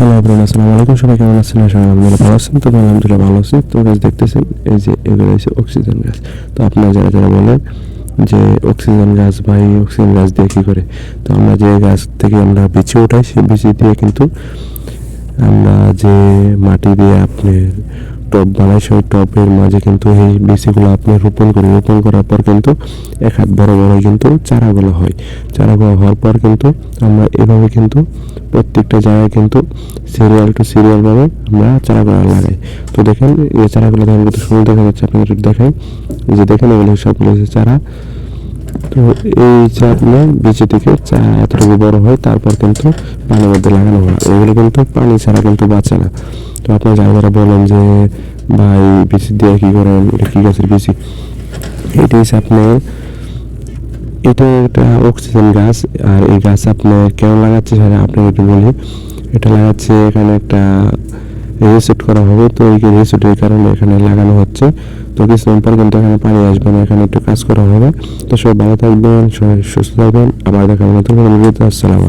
Hello আপনারা আসসালামু আলাইকুম। সবাই কেমন আছেন? আশা করি আপনারা ভালো আছেন। তো আলহামদুলিল্লাহ ভালো আছি। তো গাছ দেখতেছেন, এই যে এগুলো হচ্ছে অক্সিজেন গাছ তো আপনারা যারা যারা বলেন যে অক্সিজেন গাছ বা এই অক্সিজেন গাছ দিয়ে কী করে? তো আমরা যে গাছ থেকে আমরা বিচি উঠাই, সেই বিচি দিয়ে কিন্তু আমরা যে মাটি দিয়ে আপনি টব বানাই সেই টপের মাঝে কিন্তু এই বিচিগুলো আপনি রোপণ করে রোপণ করার পর কিন্তু এক হাত বড় বড় কিন্তু চারাগুলো হয়। চারাগুলো হওয়ার পর কিন্তু আমরা এভাবে কিন্তু প্রত্যেকটা জায়গায় কিন্তু সিরিয়াল টু সিরিয়ালভাবে আমরা চারাগুলো লাগাই। তো দেখেন, এই চারাগুলো দেখেন কত সুন্দর দেখা যাচ্ছে। আপনাদের এই যে দেখেন, এগুলো সবগুলো চারা। তো এই যে আপনার বিচি থেকে এতটুকু বড় হয় তারপর কিন্তু পানির মধ্যে লাগানো হয়। এগুলো কিন্তু পানি ছাড়া কিন্তু বাঁচে না। তো আপনার যারা যারা বলেন যে, ভাই, বিচি দিয়ে কী করেন? এটা গাছের বিচি? এটা হচ্ছে আপনার, এটা একটা অক্সিজেন গাছ। আর এই গাছ আপনার কেন লাগাচ্ছে সেটা আপনাকে একটু বলি। এটা লাগাচ্ছে এখানে একটা রিসেট করা হবে। তো এই রিসেটের কারণে এখানে লাগানো হচ্ছে। তো কিছুদিন পর কিন্তু এখানে পানি আসবে না, এখানে একটু কাজ করা হবে। তো সবাই ভালো থাকবেন সুস্থ থাকবেন। আবার দেখা হবে নতুন ভিডিওতে। আসসালাম